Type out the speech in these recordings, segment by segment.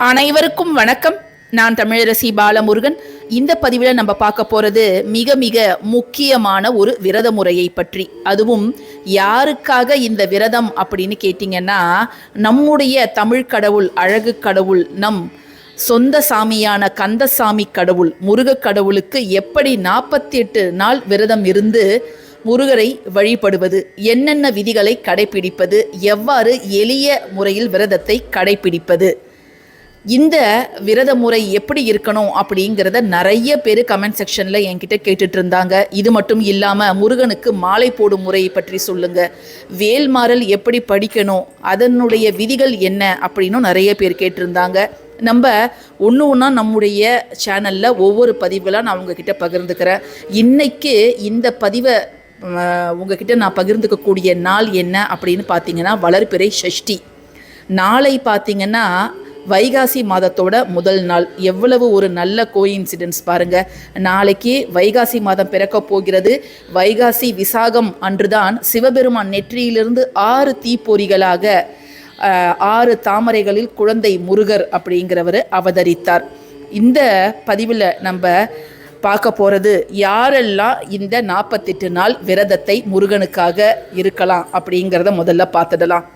அனைவருக்கும் வணக்கம். நான் தமிழரசி பாலமுருகன். இந்த பதிவில் நம்ம பார்க்க போகிறது மிக மிக முக்கியமான ஒரு விரத முறையை பற்றி. அதுவும் யாருக்காக இந்த விரதம் அப்படின்னு கேட்டிங்கன்னா நம்முடைய தமிழ் கடவுள் அழகு கடவுள் நம் சொந்த சாமியான கந்தசாமி கடவுள் முருகக் கடவுளுக்கு எப்படி நாற்பத்தி எட்டு நாள் விரதம் இருந்து முருகரை வழிபடுவது என்னென்ன விதிகளை கடைபிடிப்பது எவ்வாறு எளிய முறையில் விரதத்தை கடைபிடிப்பது இந்த விரத முறை எப்படி இருக்கணும் அப்படிங்கிறத நிறைய பேர் கமெண்ட் செக்ஷனில் என்கிட்ட கேட்டுட்டு இருந்தாங்க இது மட்டும் இல்லாமல் முருகனுக்கு மாலை போடும் முறையை பற்றி சொல்லுங்க. வேல்மாறல் எப்படி படிக்கணும்? அதனுடைய விதிகள் என்ன? அப்படின்னும் நிறைய பேர் கேட்டிருந்தாங்க. நம்ம ஒன்று ஒன்றா நம்முடைய சேனலில் ஒவ்வொரு பதிவுகளாக நான் உங்ககிட்ட பகிர்ந்துக்கிறேன். இன்னைக்கு இந்த பதிவை உங்ககிட்ட நான் பகிர்ந்துக்கக்கூடிய நாள் என்ன அப்படின்னு பார்த்தீங்கன்னா வளர்பிறை ஷஷ்டி. நாளை பார்த்தீங்கன்னா வைகாசி மாதத்தோட முதல் நாள். எவ்வளவு ஒரு நல்ல கோயின்சிடென்ஸ் பாருங்க. நாளைக்கு வைகாசி மாதம் பிறக்க போகிறது. வைகாசி விசாகம் அன்றுதான் சிவபெருமான் நெற்றியிலிருந்து ஆறு தீப்பொறிகளாக ஆறு தாமரைகளில் குழந்தை முருகர் அப்படிங்கிறவர் அவதரித்தார். இந்த பதிவில் நம்ம பார்க்க போகிறது யாரெல்லாம் இந்த நாற்பத்தெட்டு நாள் விரதத்தை முருகனுக்காக இருக்கலாம் அப்படிங்கிறத முதல்ல பார்த்துடலாம்.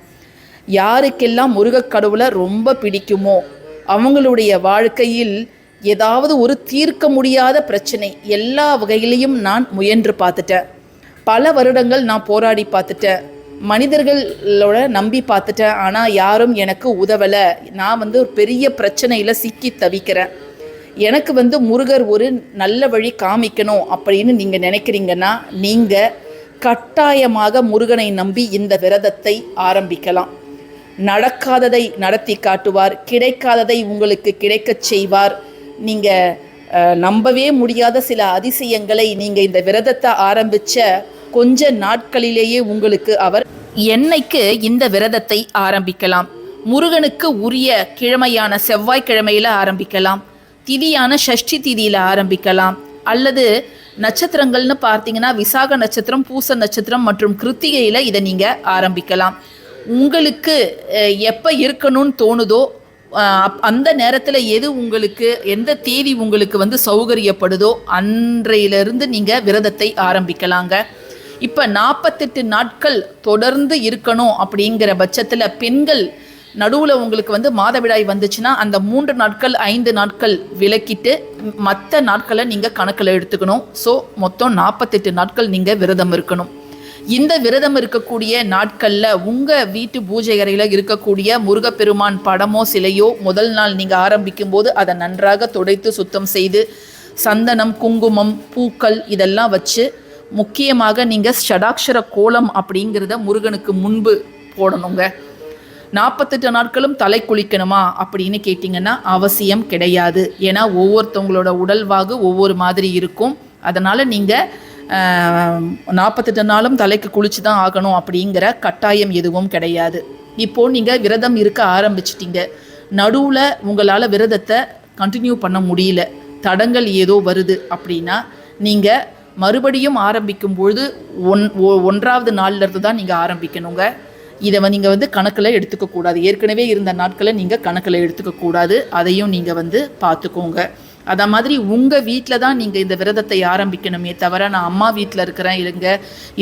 யாருக்கெல்லாம் முருகக் கடவுளை ரொம்ப பிடிக்குமோ அவங்களுடைய வாழ்க்கையில் ஏதாவது ஒரு தீர்க்க முடியாத பிரச்சனை எல்லா வகையிலையும் நான் முயன்று பார்த்துட்டேன். பல வருடங்கள் நான் போராடி பார்த்துட்டேன். மனிதர்களோட நம்பி பார்த்துட்டேன். ஆனால் யாரும் எனக்கு உதவலை. நான் வந்து ஒரு பெரிய பிரச்சனையில் சிக்கி தவிக்கிறேன். எனக்கு வந்து முருகர் ஒரு நல்ல வழி காமிக்கணும் அப்படின்னு நீங்கள் நினைக்கிறீங்கன்னா நீங்கள் கட்டாயமாக முருகனை நம்பி இந்த விரதத்தை ஆரம்பிக்கலாம். நடக்காததை நடத்தி காட்டுவார் கிடைக்காததை உங்களுக்கு கிடைக்கச் செய்வார். நீங்கள் நம்பவே முடியாத சில அதிசயங்களை நீங்கள் இந்த விரதத்தை ஆரம்பித்த கொஞ்ச நாட்களிலேயே உங்களுக்கு அவர் என்னைக்கு இந்த விரதத்தை ஆரம்பிக்கலாம். முருகனுக்கு உரிய கிழமையான செவ்வாய்க்கிழமையில் ஆரம்பிக்கலாம். திதியான ஷஷ்டி திதியில் ஆரம்பிக்கலாம். அல்லது நட்சத்திரங்கள்னு பார்த்தீங்கன்னா விசாக நட்சத்திரம் பூச நட்சத்திரம் மற்றும் கிருத்திகையில் இதை நீங்கள் ஆரம்பிக்கலாம். உங்களுக்கு எப்போ இருக்கணும்னு தோணுதோ அப்- அந்த நேரத்தில் எது உங்களுக்கு எந்த தேதி உங்களுக்கு வந்து சௌகரியப்படுதோ அன்றையிலிருந்து நீங்கள் விரதத்தை ஆரம்பிக்கலாங்க. இப்போ நாற்பத்தெட்டு நாட்கள் தொடர்ந்து இருக்கணும் அப்படிங்கிற பட்சத்தில் பெண்கள் நடுவில் உங்களுக்கு வந்து மாதவிடாய் வந்துச்சுன்னா அந்த மூன்று நாட்கள் ஐந்து நாட்கள் விலக்கிட்டு மற்ற நாட்களை நீங்கள் கணக்கில் எடுத்துக்கணும். ஸோ மொத்தம் நாற்பத்தெட்டு நாட்கள் நீங்கள் விரதம் இருக்கணும். இந்த விரதம் இருக்கக்கூடிய நாட்களில் உங்கள் வீட்டு பூஜை அறையில் இருக்கக்கூடிய முருகப்பெருமான் படமோ சிலையோ முதல் நாள் நீங்கள் ஆரம்பிக்கும் போது அதை நன்றாக துடைத்து சுத்தம் செய்து சந்தனம் குங்குமம் பூக்கள் இதெல்லாம் வச்சு முக்கியமாக நீங்கள் ஷடாக்ஷர கோலம் அப்படிங்கிறத முருகனுக்கு முன்பு போடணுங்க. நாற்பத்தெட்டு நாட்களும் தலை குளிக்கணுமா அப்படின்னு கேட்டிங்கன்னா அவசியம் கிடையாது. ஏன்னா ஒவ்வொருத்தவங்களோட உடல்வாகு ஒவ்வொரு மாதிரி இருக்கும். அதனால் நீங்கள் நாற்பத்தெட்டு நாளும் தலைக்கு குளிச்சு தான் ஆகணும் அப்படிங்கிற கட்டாயம் எதுவும் கிடையாது. இப்போது நீங்கள் விரதம் இருக்க ஆரம்பிச்சிட்டிங்க. நடுவில் உங்களால் விரதத்தை கண்டினியூ பண்ண முடியல. தடங்கள் ஏதோ வருது அப்படின்னா நீங்கள் மறுபடியும் ஆரம்பிக்கும் பொழுது ஒன் ஒ- ஒன்றாவது நாள்ல இருந்து தான் நீங்கள் ஆரம்பிக்கணுங்க. இதை நீங்கள் வந்து கணக்கில் எடுத்துக்கக்கூடாது. ஏற்கனவே இருந்த நாட்களை நீங்கள் கணக்கில் எடுத்துக்கக்கூடாது. அதையும் நீங்கள் வந்து பார்த்துக்கோங்க அத மாதிரி உங்கள் வீட்டில் தான் நீங்கள் இந்த விரதத்தை ஆரம்பிக்கணுமே தவிர நான் அம்மா வீட்டில் இருக்கிறேன் இருங்க.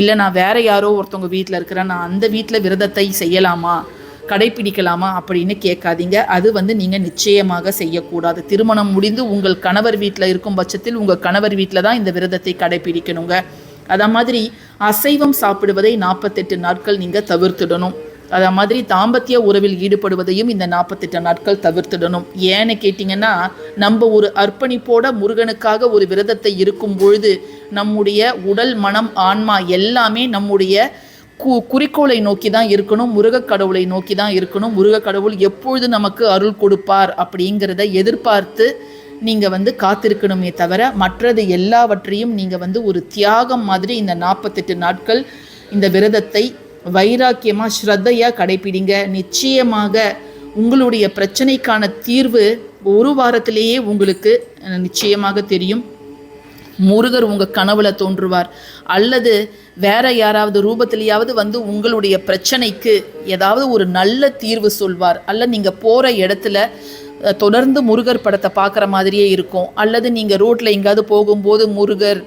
இல்லை நான் வேற யாரோ ஒருத்தவங்க வீட்டில் இருக்கிறேன் நான் அந்த வீட்டில் விரதத்தை செய்யலாமா? கடைப்பிடிக்கலாமா? அப்படின்னு கேட்காதீங்க. அது வந்து நீங்கள் நிச்சயமாக செய்யக்கூடாது. திருமணம் முடிந்து உங்கள் கணவர் வீட்டில் இருக்கும் பட்சத்தில் உங்கள் கணவர் வீட்டில் தான் இந்த விரதத்தை கடைப்பிடிக்கணுங்க. அத மாதிரி அசைவம் சாப்பிடுவதை நாற்பத்தெட்டு நாட்கள் நீங்கள் தவிர்த்துடணும். அத மாதிரி தாம்பத்திய உறவில் ஈடுபடுவதையும் இந்த நாற்பத்தெட்டு நாட்கள் தவிர்த்துடணும். ஏன்னு கேட்டிங்கன்னா நம்ம ஒரு அர்ப்பணிப்போட முருகனுக்காக ஒரு விரதத்தை இருக்கும் பொழுது நம்முடைய உடல் மனம் ஆன்மா எல்லாமே நம்முடைய கு குறிக்கோளை நோக்கி தான் இருக்கணும் முருகக் கடவுளை நோக்கி தான் இருக்கணும். முருகக் கடவுள் எப்பொழுது நமக்கு அருள் கொடுப்பார் அப்படிங்கிறத எதிர்பார்த்து நீங்கள் வந்து காத்திருக்கணுமே தவிர மற்றது எல்லாவற்றையும் நீங்கள் வந்து ஒரு தியாகம் மாதிரி இந்த நாற்பத்தெட்டு நாட்கள் இந்த விரதத்தை வைராக்கியமாக ஸ்ரத்தையாக கடைப்பிடிங்க நிச்சயமாக உங்களுடைய பிரச்சனைக்கான தீர்வு ஒரு வாரத்திலேயே உங்களுக்கு நிச்சயமாக தெரியும். முருகர் உங்கள் கனவுல தோன்றுவார். அல்லது வேற யாராவது ரூபத்திலேயாவது வந்து உங்களுடைய பிரச்சனைக்கு ஏதாவது ஒரு நல்ல தீர்வு சொல்வார். அல்ல நீங்கள் போகிற இடத்துல தொடர்ந்து முருகர் படத்தை பார்க்குற மாதிரியே இருக்கும். அல்லது நீங்கள் ரோட்டில் எங்கேயாவது போகும்போது முருகர்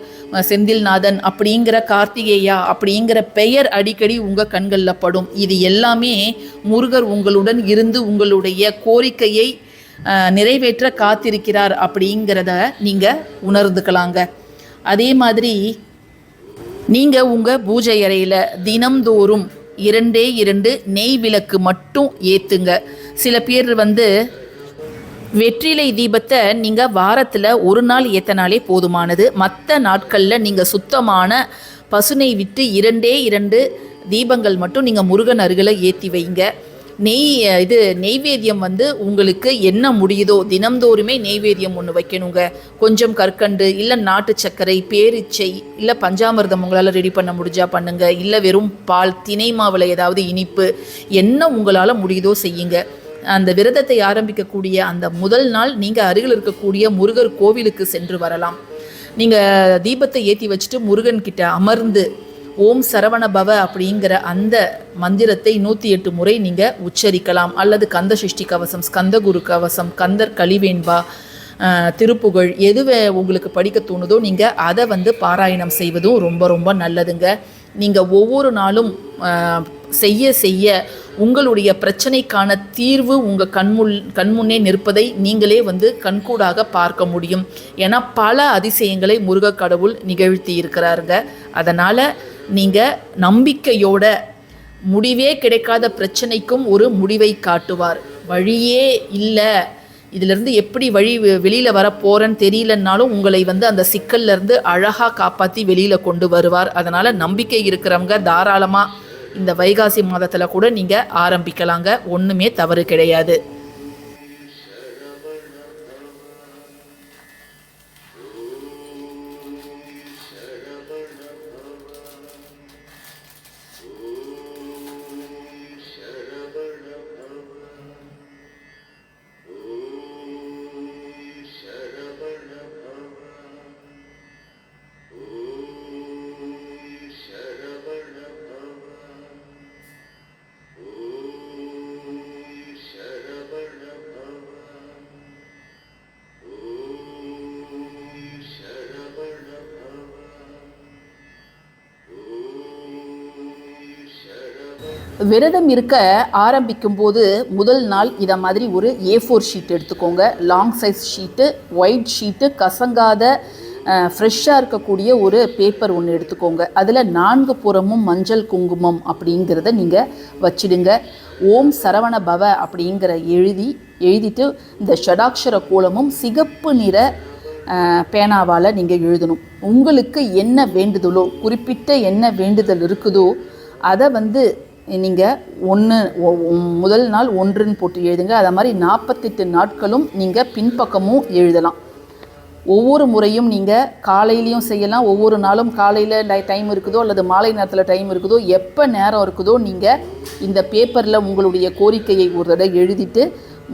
செந்தில்நாதன் அப்படிங்கிற கார்த்திகேயா அப்படிங்கிற பெயர் அடிக்கடி உங்கள் கண்களில் படும். இது எல்லாமே முருகர் உங்களுடன் இருந்து உங்களுடைய கோரிக்கையை நிறைவேற்ற காத்திருக்கிறார் அப்படிங்கிறத நீங்கள் உணர்ந்துக்கலாங்க. அதே மாதிரி நீங்கள் உங்கள் பூஜை அறையில் தினம்தோறும் இரண்டே இரண்டு நெய் விளக்கு மட்டும் ஏற்றுங்க சில பேர் வந்து வெற்றிலை தீபத்தை நீங்கள் வாரத்தில் ஒரு நாள் ஏத்தனாலே போதுமானது. மற்ற நாட்களில் நீங்கள் சுத்தமான பசுனை விட்டு இரண்டே இரண்டு தீபங்கள் மட்டும் நீங்கள் முருகன் அருகில் ஏற்றி வைங்க. நெய் இது நெய்வேத்தியம் வந்து உங்களுக்கு என்ன முடியுதோ தினம்தோறுமே நெய்வேத்தியம் ஒன்று வைக்கணுங்க. கொஞ்சம் கற்கண்டு இல்லை நாட்டு சர்க்கரை பேரிச்சை இல்லை பஞ்சாமிர்தம் உங்களால் ரெடி பண்ண முடிஞ்சா பண்ணுங்கள் இல்லை வெறும் பால் தினை மாவில் ஏதாவது இனிப்பு என்ன உங்களால் முடியுதோ செய்யுங்க. அந்த விரதத்தை ஆரம்பிக்கக்கூடிய அந்த முதல் நாள் நீங்கள் அருகில் இருக்கக்கூடிய முருகர் கோவிலுக்கு சென்று வரலாம். நீங்கள் தீபத்தை ஏற்றி வச்சுட்டு முருகன் கிட்ட அமர்ந்து ஓம் சரவண பவ அப்படிங்கிற அந்த மந்திரத்தை நூற்றி எட்டு முறை நீங்கள் உச்சரிக்கலாம். அல்லது கந்த சிருஷ்டி கவசம் ஸ்கந்தகுரு கவசம் கந்தர் கலிவேண்பா திருப்புகழ் எது வே- உங்களுக்கு படிக்க தோணுதோ நீங்கள் அதை வந்து பாராயணம் செய்வதும் ரொம்ப ரொம்ப நல்லதுங்க. நீங்கள் ஒவ்வொரு நாளும் செய்ய செய்ய உங்களுடைய பிரச்சனைக்கான தீர்வு உங்கள் கண்முன் கண்முன்னே நிற்பதை நீங்களே வந்து கண்கூடாக பார்க்க முடியும். ஏன்னா பல அதிசயங்களை முருக கடவுள் நிகழ்த்தி இருக்கிறாருங்க. அதனால் நீங்கள் நம்பிக்கையோட முடிவே கிடைக்காத பிரச்சனைக்கும் ஒரு முடிவை காட்டுவார். வழியே இல்லை. இதிலிருந்து எப்படி வழி வெளியில் வர போகிறேன்னு தெரியலன்னாலும் உங்களை வந்து அந்த சிக்கல்லேருந்து அழகாக காப்பாற்றி வெளியில் கொண்டு வருவார். அதனால் நம்பிக்கை இருக்கிறவங்க தாராளமாக இந்த வைகாசி மாதத்தில் கூட நீங்கள் ஆரம்பிக்கலாங்க. ஒன்றுமே தவறு கிடையாது. விரதம் இருக்க ஆரம்பிக்கும் போது முதல் நாள் இதை மாதிரி ஒரு ஏ ஃபோர் ஷீட் எடுத்துக்கோங்க. Long size sheet white sheet கசங்காத ஃப்ரெஷ்ஷாக இருக்கக்கூடிய ஒரு பேப்பர் ஒன்று எடுத்துக்கோங்க. அதில் நான்கு புறமும் மஞ்சள் குங்குமம் அப்படிங்கிறத நீங்கள் வச்சிடுங்க. ஓம் சரவண பவ அப்படிங்கிற எழுதி எழுதிட்டு இந்த ஷடாக்ஷர கோலமும் சிகப்பு நிற பேனாவால் நீங்கள் எழுதணும். உங்களுக்கு என்ன வேண்டுதலோ குறிப்பிட்ட என்ன வேண்டுதல் இருக்குதோ அதை வந்து நீங்கள் ஒன்று முதல் நாள் ஒன்றுன்னு போட்டு எழுதுங்க. அதை மாதிரி நாற்பத்தெட்டு நாட்களும் நீங்கள் பின்பக்கமும் எழுதலாம். ஒவ்வொரு முறையும் நீங்கள் காலையிலையும் செய்யலாம். ஒவ்வொரு நாளும் காலையில் டைம் இருக்குதோ அல்லது மாலை நேரத்தில் டைம் இருக்குதோ எப்போ நேரம் இருக்குதோ நீங்கள் இந்த பேப்பரில் உங்களுடைய கோரிக்கையை ஒரு தடவை எழுதிட்டு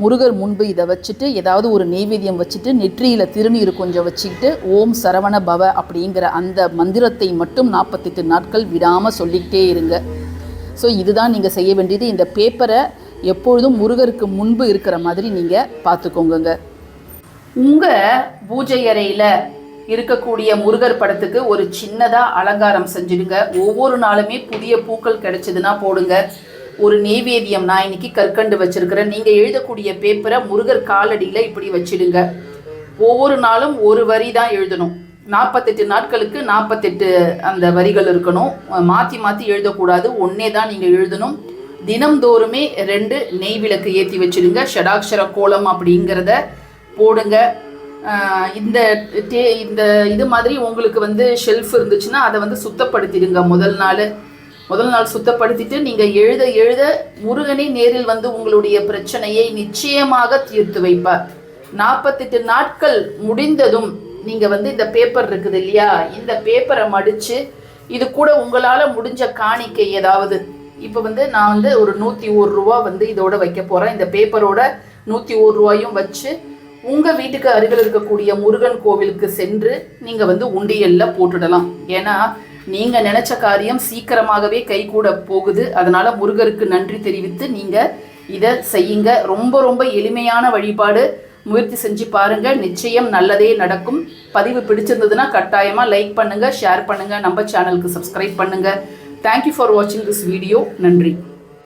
முருகர் முன்பு இதை வச்சுட்டு ஏதாவது ஒரு நெய்வேத்தியம் வச்சுட்டு நெற்றியில் திருநீர் கொஞ்சம் வச்சுக்கிட்டு ஓம் சரவண பவ அப்படிங்கிற அந்த மந்திரத்தை மட்டும் நாற்பத்தெட்டு நாட்கள் விடாமல் சொல்லிக்கிட்டே இருங்க. ஸோ இதுதான் நீங்கள் செய்ய வேண்டியது. இந்த பேப்பரை எப்பொழுதும் முருகருக்கு முன்பு இருக்கிற மாதிரி நீங்கள் பார்த்துக்கோங்க உங்கள் பூஜை அறையில் இருக்கக்கூடிய முருகர் படத்துக்கு ஒரு சின்னதாக அலங்காரம் செஞ்சுடுங்க. ஒவ்வொரு நாளுமே புதிய பூக்கள் கிடைச்சதுன்னா போடுங்க. ஒரு நெய்வேதியம் நான் இன்னைக்கு கற்கண்டு வச்சிருக்கிறேன். நீங்கள் எழுதக்கூடிய பேப்பரை முருகர் காலடியில் இப்படி வச்சிடுங்க. ஒவ்வொரு நாளும் ஒரு வரி தான் எழுதணும். நாற்பத்தெட்டு நாட்களுக்கு நாற்பத்தெட்டு அந்த வரிகள் இருக்கணும். மாற்றி மாற்றி எழுதக்கூடாது. ஒன்றே தான் நீங்கள் எழுதணும். தினம்தோறுமே ரெண்டு நெய் விளக்கு ஏற்றி வச்சிடுங்க ஷடாக்ஷர கோலம் அப்படிங்கிறத போடுங்க. இந்த டே இந்த இது மாதிரி உங்களுக்கு வந்து ஷெல்ஃப் இருந்துச்சுன்னா அதை வந்து சுத்தப்படுத்திடுங்க முதல் நாள். முதல் நாள் சுத்தப்படுத்திட்டு நீங்கள் எழுத எழுத முருகனே நேரில் வந்து உங்களுடைய பிரச்சனையை நிச்சயமாக தீர்த்து வைப்பார். நாற்பத்தெட்டு நாட்கள் முடிந்ததும் நீங்கள் வந்து இந்த பேப்பர் இருக்குது இல்லையா? இந்த பேப்பரை மடித்து இது கூட உங்களால் முடிஞ்ச காணிக்கை ஏதாவது. இப்போ வந்து நான் வந்து ஒரு நூற்றி ஒரு ரூபா வந்து இதோட வைக்க போகிறேன் இந்த பேப்பரோட நூற்றி ஒரு ரூபாயும் வச்சு உங்கள் வீட்டுக்கு அருகில் இருக்கக்கூடிய முருகன் கோவிலுக்கு சென்று நீங்கள் வந்து உண்டியலில் போட்டுடலாம். ஏன்னா நீங்கள் நினச்ச காரியம் சீக்கிரமாகவே கைகூட போகுது. அதனால் முருகருக்கு நன்றி தெரிவித்து நீங்கள் இதை செய்யுங்க. ரொம்ப ரொம்ப எளிமையான வழிபாடு. முயற்சி செஞ்சு பாருங்க. நிச்சயம் நல்லதே நடக்கும். பதிவு பிடிச்சிருந்ததுன்னா கட்டாயமா லைக் பண்ணுங்க ஷேர் பண்ணுங்க. நம்ம சேனலுக்கு சப்ஸ்கிரைப் பண்ணுங்க. தேங்க்யூ ஃபார் வாட்சிங் திஸ் வீடியோ நன்றி.